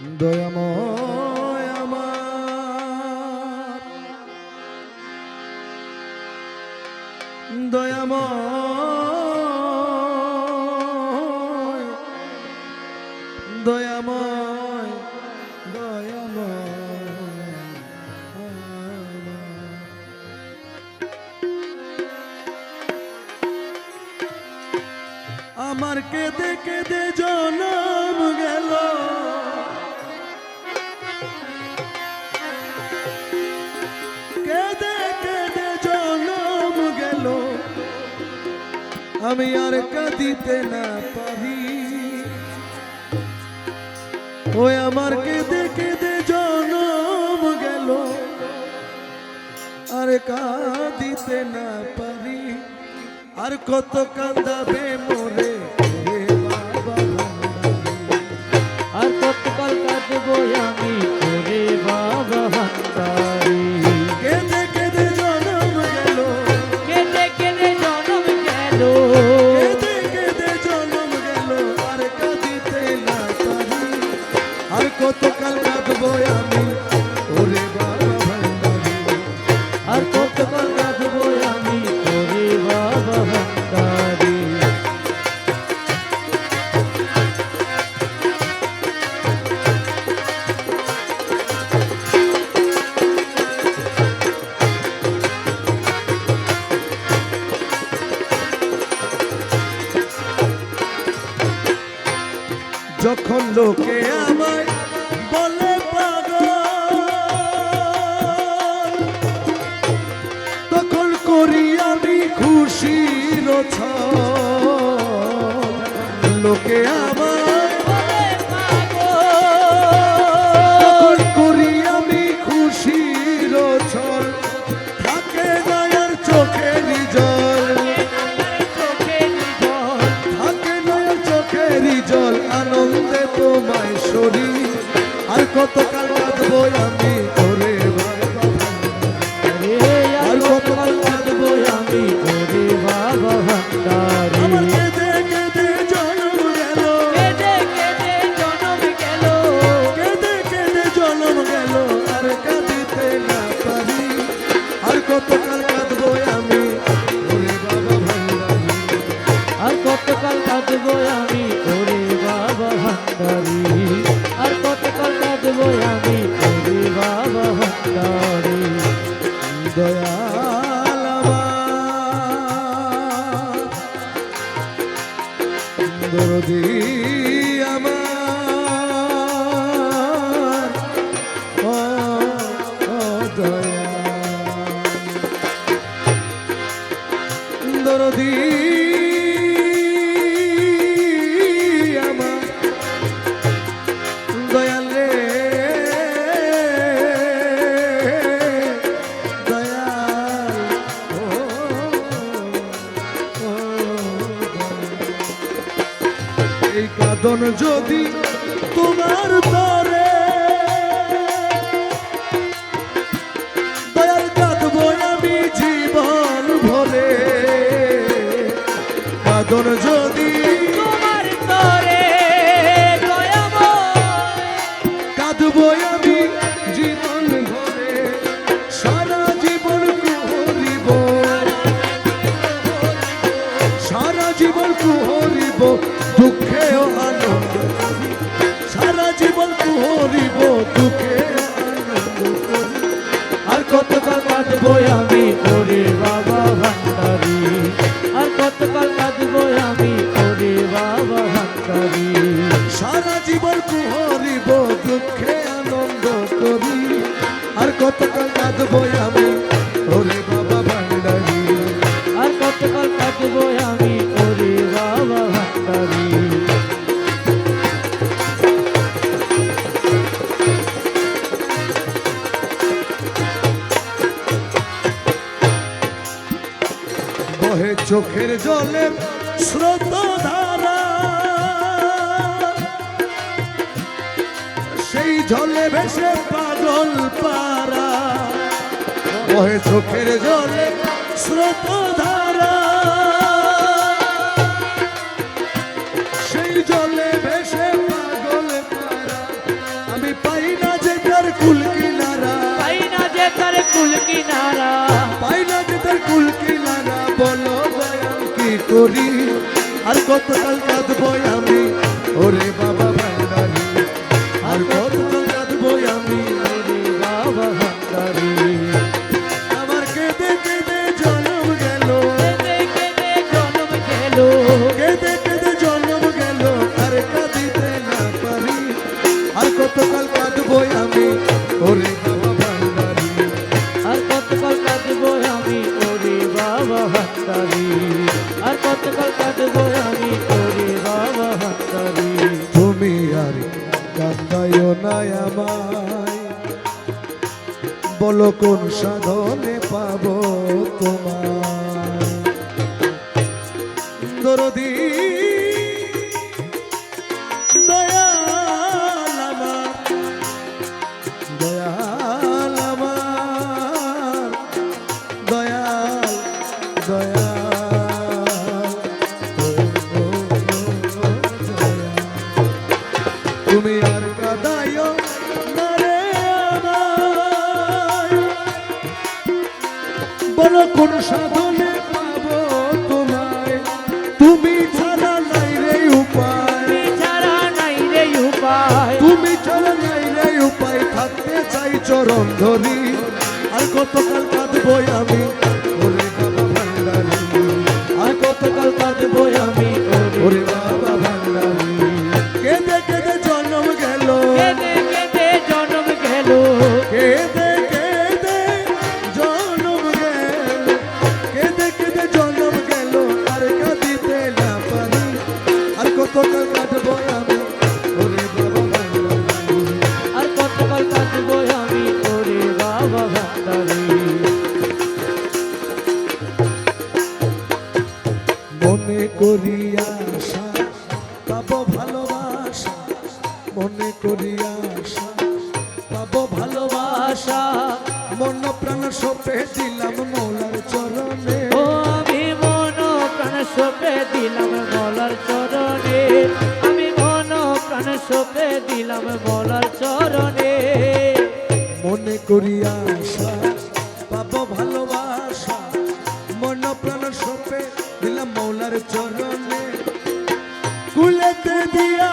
আমার। দয়াময় দয়াময় দয়াময়। আমার কেঁদে কেঁদে জনম আমি আর কাঁদিতে না পারি। ওই আমার কেঁদে কেঁদে জনম গেল। আর কাঁদিতে না পারি। আর কত কাঁদাবে মোরে আর কত কাল কাঁদবো আমি ওরে বাবা ভান্ডারী। আর কতকাল কাঁদবো আমি করে বাবা ভান্ডারি যখন লোকে করি আমি খুশির। লোকে আমায় তখন করি আমি খুশির ছল। থাকে নয়ার চোখের জল থাকে নয়ার চোখের জল আনন্দে তোমায় শরীর আর কতকাল কাঁদবো আমি দরদি আমার। এই কাঁদন যদি তোমার তরে। দয়াল কাঁদবো আমি জীবন ভরে কাদন বহে চোখের জলের স্রোত ধারা সেই জলে ভেসে পাগল পারা বহে চোখের জলে স্রোত ধারা সেই জলে ভেসে পাগল পারা আমি পাই না যে তার কুল কিনারা। পাই না যে তার কুল কিনারা। পাই করি। আর কতকাল কাঁদবো আমি? ওরে বলো কোন সাধনে পাব তোমার আমার দয়াল কোন সাধনে পাবো তোমায়? তুমি ছাড়া নাই রে উপায়। ছাড়া নাই রে উপায়। তুমি ছাড়া নাই রে উপায়। থাকতে চাই চরণ ধরি। আর কতকাল কাঁদবো আমি? আশা পাবো ভালোবাসা মন প্রাণ সপে দিলাম মৌলার চরণে। ও আমি মন প্রাণ সপে দিলাম মলার চরণে। আমি মন প্রাণ সপে দিলাম মলার চরণে। মনে করি আশা পাবো ভালোবাসা মন প্রাণ সপে দিলাম মৌলার চরণে। কুলেতে দিয়া